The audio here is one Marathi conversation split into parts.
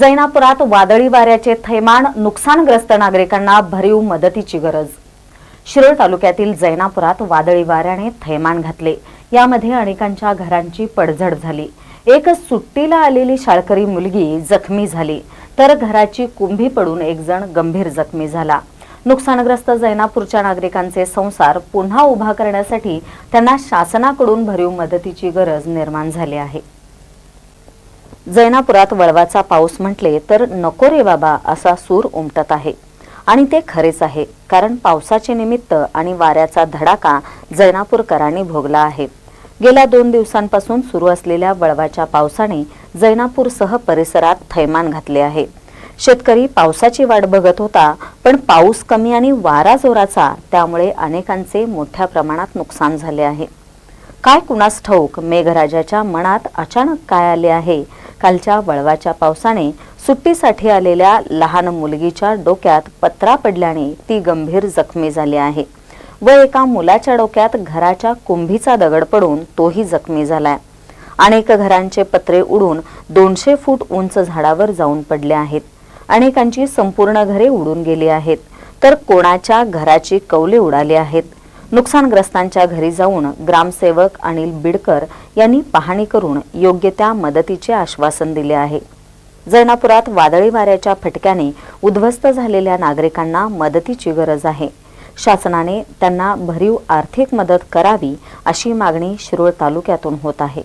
जैनापुरात वादळी वाऱ्याचे थैमान नुकसानग्रस्त नागरिकांना भरीव मदतीची गरज. शिरोळ तालुक्यातील जैनापुरात वादळी वाऱ्याने थैमान घातले. यामध्ये अनेकांच्या घरांची पडझड झाली. एक सुट्टीला आलेली शाळकरी मुलगी जखमी झाली. तर घराची कुंभी पडून एक जण गंभीर जखमी झाला. नुकसानग्रस्त जैनापूरच्या नागरिकांचे संसार पुन्हा उभा करण्यासाठी त्यांना शासनाकडून भरीव मदतीची गरज निर्माण झाली आहे. जैनापुरात वळवाचा पाऊस म्हटले तर नको रे बाबा असा सूर उमटत आहे. आणि ते खरेच आहे कारण पावसाचे निमित्त आणि वाऱ्याचा धडाका जैनापूरकरांनी भोगला आहे. गेल्या दोन दिवसांपासून सुरू असलेल्या वळवाच्या पावसाने जैनापूरसह परिसरात थैमान घातले आहे. शेतकरी पावसाची वाट बघत होता पण पाऊस कमी आणि वारा जोराचा त्यामुळे अनेकांचे मोठ्या प्रमाणात नुकसान झाले आहे. काय कुणास ठाऊक मेघराजाच्या मनात अचानक काय आले आहे? कालच्या वळवाच्या पावसाने सुट्टीसाठी आलेल्या लहान मुलगीच्या डोक्यात पत्रा पडल्याने ती गंभीर जखमी झाली आहे. व एका मुलाच्या डोक्यात घराच्या कुंभीचा दगड पडून तोही जखमी झालाय. अनेक घरांचे पत्रे उडून दोनशे फूट उंच झाडावर जाऊन पडले आहेत. अनेकांची संपूर्ण घरे उडून गेली आहेत. तर कोणाच्या घराची कौले उडाली आहेत? नुकसानग्रस्तांच्या घरी जाऊन ग्रामसेवक अनिल बिडकर यांनी पाहणी करून योग्य त्या मदतीचे आश्वासन दिले आहे. जैनापुरात वादळी वाऱ्याच्या फटक्याने उद्ध्वस्त झालेल्या नागरिकांना मदतीची गरज आहे. शासनाने त्यांना भरीव आर्थिक मदत करावी अशी मागणी शिरोळ तालुक्यातून होत आहे.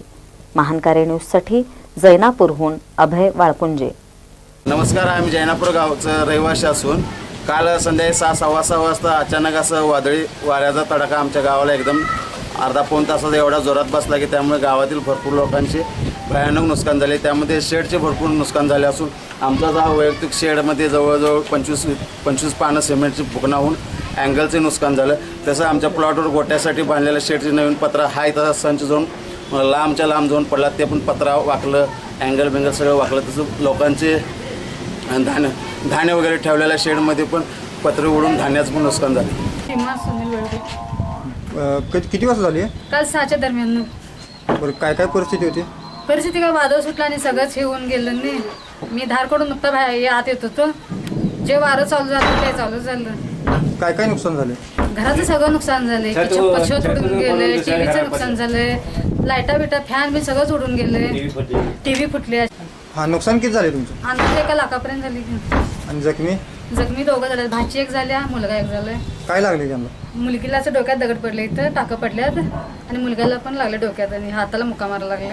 महानकारे न्यूजसाठी जैनापूरहून अभय वाळपुंजे. नमस्कार आम्ही जैनापूर गावचं रहिवाशी असून काल संध्याकाळी सहा सव्वा सहा वाजता अचानक असं वादळी वाऱ्याचा तडाखा आमच्या गावाला एकदम अर्धा पाऊन तासाचा एवढा जोरात बसला की त्यामुळे गावातील भरपूर लोकांचे भयानक नुकसान झाले. त्यामध्ये शेडचे भरपूर नुकसान झाले असून आमचा जो हा वैयक्तिक शेडमध्ये जवळजवळ पंचवीस पंचवीस पानं सिमेंटची फुकणं होऊन अँगलचे नुकसान झालं. तसं आमच्या प्लॉटवर गोट्यासाठी बांधलेलं शेडचे नवीन पत्रा हाय तसा संच जाऊन लांबच्या लांब जाऊन पडला. ते पण पत्रा वाकलं अँगल बिंगल सगळं वाकलं. तसं लोकांचे धान्य धान्य वगैरे ठेवलेल्या शेडमध्ये पण पत्रे उडून धान्याचं पण नुकसान झालं. सीमा सुनील वळवे. अ, क- किती वाजता झाली काल सहाच्या दरम्यान. बरं काय काय परिस्थिती होती? परिस्थिती काय वादळ सुटला आणि सगळंच हे होऊन गेलं नाही मी धारकडून नुकता बाहेर आत येत होतो. जे वारं चालू झालं ते चालू झालं. काय काय नुकसान झाले? घराचं सगळं नुकसान झालंय. किचन पशवत उडून गेले टीव्हीचं नुकसान झालंय. लाईटा बिटा फॅन बी सगळंच उडून गेले टीव्ही फुटले. हा नुकसान किती झाले तुमचं? अंदाज एका लाखापर्यंत झाली आणि जखमी? जखमी दोघं झाले भाची एक झाल्या मुलगा एक झालाय. काय लागले त्यांना? मुलगीला असं डोक्यात दगड पडले इथं टाकं पडल्यात. आणि मुलग्याला पण लागले डोक्यात आणि हाताला मुका मारा लागले